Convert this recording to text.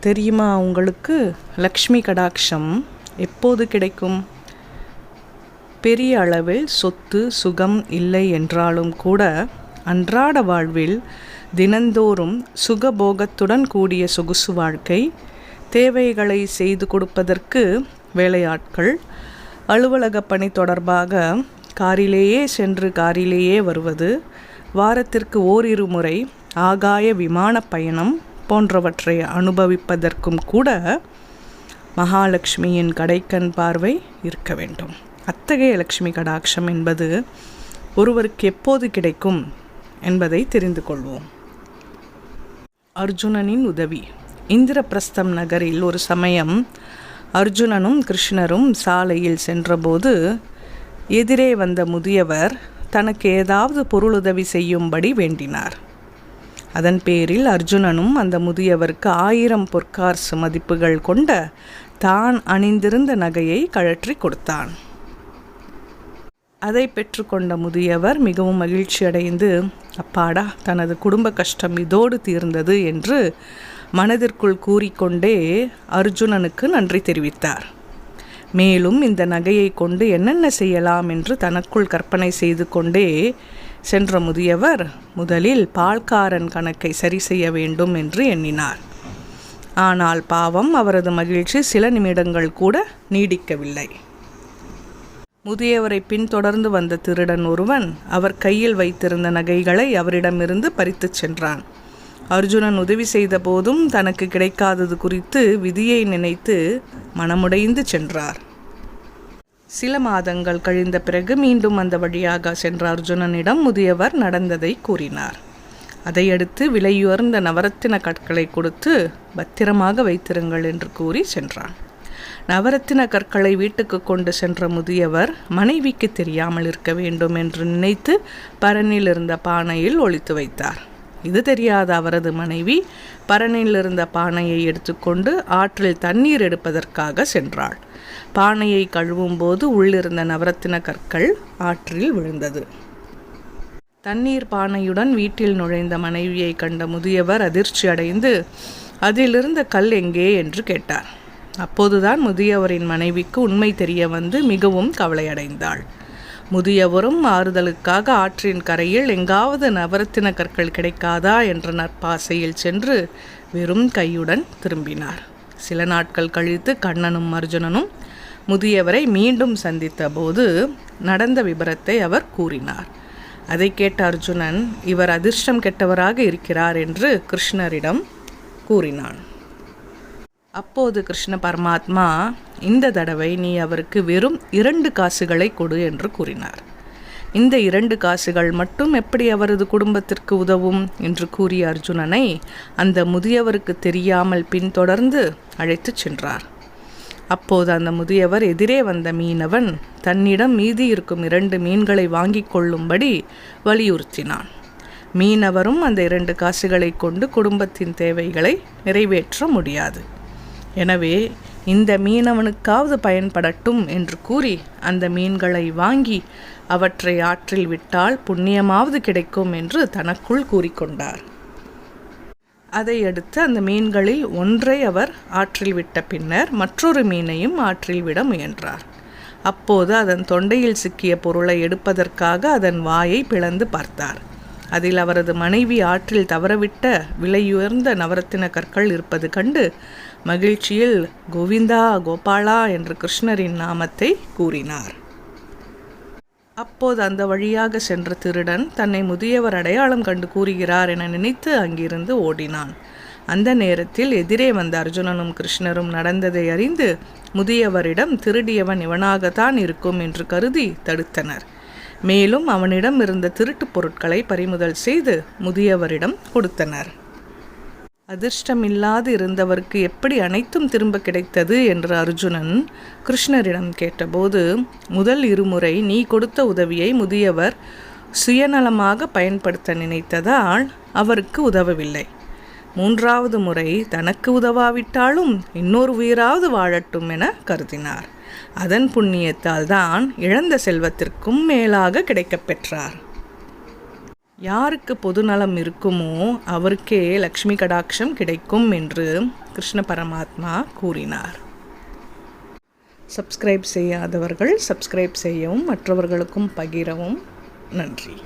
தெரியுமா உங்களுக்கு? லக்ஷ்மி கடாட்சம் எப்போது கிடைக்கும்? பெரிய அளவில் சொத்து சுகம் இல்லை என்றாலும் கூட அன்றாட வாழ்வில் தினந்தோறும் சுகபோகத்துடன் கூடிய சொகுசு வாழ்க்கை தேவைகளை செய்து கொடுப்பதற்கு வேலையாட்கள் அலுவலக பணி தொடர்பாக காரிலேயே சென்று காரிலேயே வருவது வாரத்திற்கு ஓரிரு முறை ஆகாய விமான பயணம் போன்றவற்றை அனுபவிப்பதற்கும் கூட மகாலட்சுமியின் கடைக்கண் பார்வை இருக்க வேண்டும். அத்தகைய லக்ஷ்மி கடாட்சம் என்பது ஒருவருக்கு எப்போது கிடைக்கும் என்பதை தெரிந்து கொள்வோம். அர்ஜுனனின் உதவி. இந்திரபிரஸ்தம் நகரில் ஒரு சமயம் அர்ஜுனனும் கிருஷ்ணரும் சாலையில் சென்றபோது எதிரே வந்த முதியவர் தனக்கு ஏதாவது பொருளுதவி செய்யும்படி வேண்டினார். அதன் பேரில் அர்ஜுனனும் அந்த முதியவருக்கு ஆயிரம் பொற்காசு மதிப்புகள் கொண்ட தான் அணிந்திருந்த நகையை கழற்றி கொடுத்தான். அதை பெற்றுக்கொண்ட முதியவர் மிகவும் மகிழ்ச்சி அடைந்து அப்பாடா தனது குடும்ப கஷ்டம் இதோடு தீர்ந்தது என்று மனதிற்குள் கூறிக்கொண்டே அர்ஜுனனுக்கு நன்றி தெரிவித்தார். மேலும் இந்த நகையை கொண்டு என்னென்ன செய்யலாம் என்று தனக்குள் கற்பனை செய்து கொண்டே சென்ற முதியவர் முதலில் பால்காரன் கணக்கை சரி செய்ய வேண்டும் என்று எண்ணினார். ஆனால் பாவம் அவரது மகிழ்ச்சி சில நிமிடங்கள் கூட நீடிக்கவில்லை. முதியவரை பின்தொடர்ந்து வந்த திருடன் ஒருவன் அவர் கையில் வைத்திருந்த நகைகளை அவரிடமிருந்து பறித்துச் சென்றான். அர்ஜுனன் உதவி செய்த போதும் தனக்கு கிடைக்காதது குறித்து விதியை நினைத்து மனமுடைந்து சென்றார். சில மாதங்கள் கழிந்த பிறகு மீண்டும் அந்த வழியாக சென்ற அர்ஜுனனிடம் முதியவர் நடந்ததை கூறினார். அதையடுத்து விலையுயர்ந்த நவரத்தின கற்களை கொடுத்து பத்திரமாக வைத்திருங்கள் என்று கூறி சென்றான். நவரத்தின கற்களை வீட்டுக்கு கொண்டு சென்ற முதியவர் மனைவிக்கு தெரியாமல் இருக்க வேண்டும் என்று நினைத்து பரனில் இருந்த பானையில் ஒழித்து வைத்தார். இது தெரியாத அவரது மனைவி பரணியில் இருந்த பானையை எடுத்துக்கொண்டு ஆற்றில் தண்ணீர் எடுப்பதற்காக சென்றாள். பானையை கழுவும் போது உள்ளிருந்த நவரத்தின கற்கள் ஆற்றில் விழுந்தது. தண்ணீர் பானையுடன் வீட்டில் நுழைந்த மனைவியை கண்ட முதியவர் அதிர்ச்சி அடைந்து அதிலிருந்த கல் எங்கே? என்று கேட்டார். அப்போதுதான் முதியவரின் மனைவிக்கு உண்மை தெரிய வந்து மிகவும் கவலையடைந்தாள். முதியவரும் ஆறுதலுக்காக ஆற்றின் கரையில் எங்காவது நவரத்தின கற்கள் கிடைக்காதா என்ற நற்பாசையில் சென்று வெறும் கையுடன் திரும்பினார். சில நாட்கள் கழித்து கண்ணனும் அர்ஜுனனும் முதியவரை மீண்டும் சந்தித்த போது நடந்த விபரத்தை அவர் கூறினார். அதை கேட்ட அர்ஜுனன் இவர் அதிர்ஷ்டம் கெட்டவராக இருக்கிறார் என்று கிருஷ்ணரிடம் கூறினான். அப்போது கிருஷ்ண பரமாத்மா இந்த தடவை நீ அவருக்கு வெறும் இரண்டு காசுகளை கொடு என்று கூறினார். இந்த இரண்டு காசுகள் மட்டும் எப்படி அவரது குடும்பத்திற்கு உதவும்? என்று கூறிய அர்ஜுனனை அந்த முதியவருக்கு தெரியாமல் பின்தொடர்ந்து அழைத்துச் சென்றார். அப்போது அந்த முதியவர் எதிரே வந்த மீனவன் தன்னிடம் மீதி இருக்கும் இரண்டு மீன்களை வாங்கிக் கொள்ளும்படி வலியுறுத்தினான். மீனவரும் அந்த இரண்டு காசுகளை கொண்டு குடும்பத்தின் தேவைகளை நிறைவேற்ற முடியாது. எனவே இந்த மீனவனுக்காவது பயன்படட்டும் என்று கூறி அந்த மீன்களை வாங்கி அவற்றை ஆற்றில் விட்டால் புண்ணியமாவது கிடைக்கும் என்று தனக்குள் கூறிக்கொண்டார். அதையடுத்து அந்த மீன்களில் ஒன்றை அவர் ஆற்றில் விட்ட பின்னர் மற்றொரு மீனையும் ஆற்றில் விட முயன்றார். அப்போது அதன் தொண்டையில் சிக்கிய பொருளை எடுப்பதற்காக அதன் வாயை பிளந்து பார்த்தார். அதில் அவரது மனைவி ஆற்றில் தவறவிட்ட விலையுயர்ந்த நவரத்தின கற்கள் இருப்பது கண்டு மகிழ்ச்சியில் கோவிந்தா கோபாலா என்று கிருஷ்ணரின் நாமத்தை கூறினார். அப்போது அந்த வழியாக சென்ற திருடன் தன்னை முதியவர் அடையாளம் கண்டு கூறுகிறார் என நினைத்து அங்கிருந்து ஓடினான். அந்த நேரத்தில் எதிரே வந்த அர்ஜுனனும் கிருஷ்ணரும் நடந்ததை அறிந்து முதியவரிடம் திருடியவன் இவனாகத்தான் இருக்கும் என்று கருதி தடுத்தனர். மேலும் அவனிடம் இருந்த திருட்டுப் பொருட்களை பறிமுதல் செய்து முதியவரிடம் கொடுத்தனர். அதிர்ஷ்டமில்லாது இருந்தவருக்கு எப்படி அனைத்தும் திரும்ப கிடைத்தது என்று அர்ஜுனன் கிருஷ்ணரிடம் கேட்டபோது முதல் இருமுறை நீ கொடுத்த உதவியை முதியவர் சுயநலமாக பயன்படுத்த நினைத்ததால் அவருக்கு உதவவில்லை. மூன்றாவது முறை தனக்கு உதவாவிட்டாலும் இன்னொரு உயிராவது வாழட்டும் என கருதினார். அதன் புண்ணியத்தால் தான் இழந்த செல்வத்திற்கும் மேலாக கிடைக்கப் பெற்றார். யாருக்கு பொதுநலம் இருக்குமோ அவருக்கே லக்ஷ்மி கடாட்சம் கிடைக்கும் என்று கிருஷ்ண பரமாத்மா கூறினார். சப்ஸ்கிரைப் செய்யாதவர்கள் சப்ஸ்கிரைப் செய்யவும் மற்றவர்களுக்கும் பகிரவும். நன்றி.